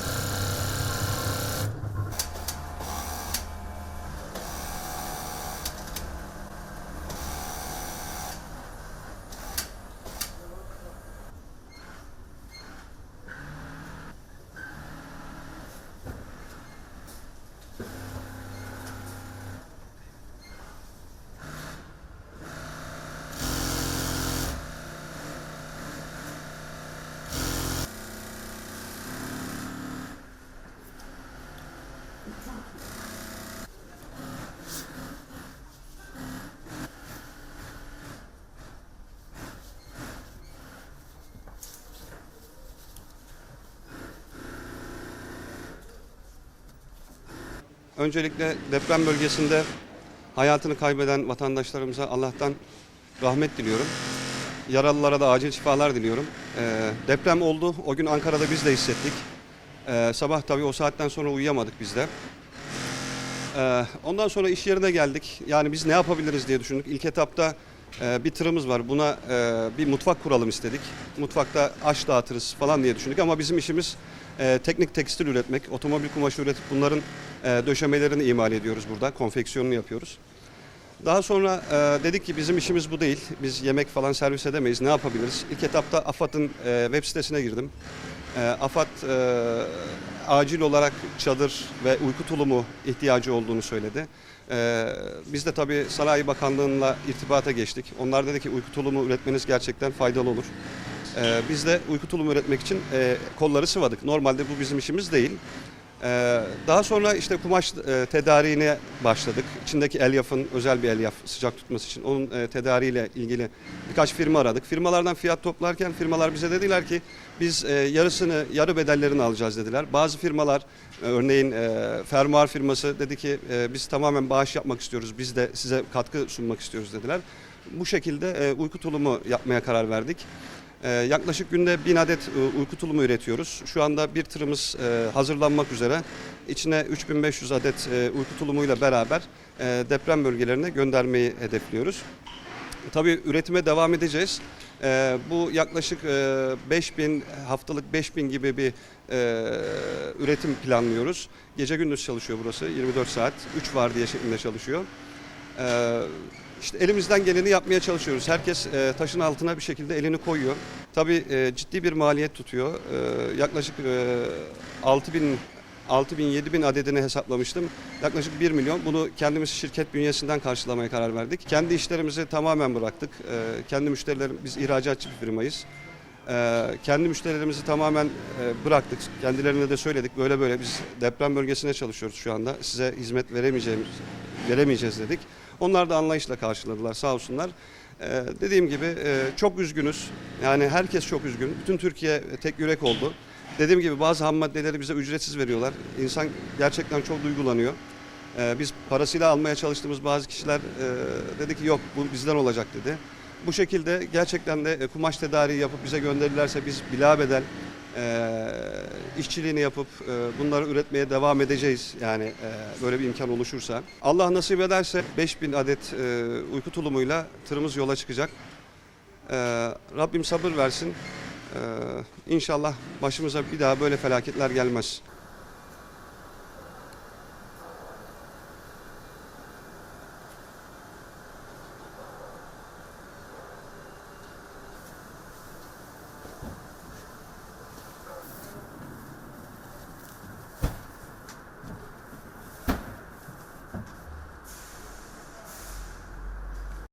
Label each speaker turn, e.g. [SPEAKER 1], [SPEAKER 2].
[SPEAKER 1] you Öncelikle deprem bölgesinde hayatını kaybeden vatandaşlarımıza Allah'tan rahmet diliyorum. Yaralılara da acil şifalar diliyorum. Ee, deprem oldu. O gün Ankara'da biz de hissettik. Ee, sabah tabii o saatten sonra uyuyamadık biz de. Ee, ondan sonra iş yerine geldik. Yani biz ne yapabiliriz diye düşündük. İlk etapta bir tırımız var. Buna e, bir mutfak kuralım istedik. Mutfakta aş dağıtırız falan diye düşündük ama bizim işimiz e, teknik tekstil üretmek, otomobil kumaşı üretip bunların e, döşemelerini imal ediyoruz burada. Konfeksiyonunu yapıyoruz. Daha sonra dedik ki bizim işimiz bu değil. Biz yemek falan servis edemeyiz. Ne yapabiliriz? İlk etapta AFAD'ın web sitesine girdim. E, AFAD e, acil olarak çadır ve uyku tulumu ihtiyacı olduğunu söyledi. E, biz de tabii Sanayi Bakanlığı'nla irtibata geçtik. Onlar dedi ki uyku tulumu üretmeniz gerçekten faydalı olur. E, biz de uyku tulumu üretmek için e, kolları sıvadık. Normalde bu bizim işimiz değil. Ee, daha sonra işte kumaş e, tedariğine başladık. İçindeki elyafın özel bir elyaf sıcak tutması için onun e, tedariğiyle ilgili birkaç firma aradık. Firmalardan fiyat toplarken firmalar bize dediler ki biz e, yarısını yarı bedellerini alacağız dediler. Bazı firmalar e, örneğin e, fermuar firması dedi ki e, biz tamamen bağış yapmak istiyoruz. Biz de size katkı sunmak istiyoruz dediler. Bu şekilde e, uyku tulumu yapmaya karar verdik. Ee, yaklaşık günde 1000 adet e, uyku tulumu üretiyoruz. Şu anda bir tırımız e, hazırlanmak üzere. İçine 3500 adet e, uyku tulumuyla beraber e, deprem bölgelerine göndermeyi hedefliyoruz. Tabii üretime devam edeceğiz. Bu yaklaşık e, 5000 haftalık 5000 gibi bir e, üretim planlıyoruz. Gece gündüz çalışıyor burası 24 saat. 3 vardiya şeklinde çalışıyor. Ee, işte elimizden geleni yapmaya çalışıyoruz. Herkes e, taşın altına bir şekilde elini koyuyor. Tabii e, ciddi bir maliyet tutuyor. E, yaklaşık e, 6 bin 6 bin 7 bin adedini hesaplamıştım. Yaklaşık 1 milyon. Bunu kendimiz şirket bünyesinden karşılamaya karar verdik. Kendi işlerimizi tamamen bıraktık. Kendi müşterilerim, biz ihracatçı bir firmayız. Kendi müşterilerimizi tamamen bıraktık. Kendilerine de söyledik. Böyle böyle biz deprem bölgesine çalışıyoruz şu anda. Size hizmet veremeyeceğimiz, veremeyeceğiz dedik. Onlar da anlayışla karşıladılar sağ olsunlar. Ee, dediğim gibi e, çok üzgünüz. Yani herkes çok üzgün. Bütün Türkiye tek yürek oldu. Dediğim gibi bazı ham maddeleri bize ücretsiz veriyorlar. İnsan gerçekten çok duygulanıyor. Ee, biz parasıyla almaya çalıştığımız bazı kişiler e, dedi ki yok bu bizden olacak dedi. Bu şekilde gerçekten de e, kumaş tedariği yapıp bize gönderirlerse biz bilabedel e, işçiliğini yapıp e, bunları üretmeye devam edeceğiz. Yani e, böyle bir imkan oluşursa. Allah nasip ederse 5000 adet e, uyku tulumuyla tırımız yola çıkacak. E, Rabbim sabır versin. E, inşallah başımıza bir daha böyle felaketler gelmez.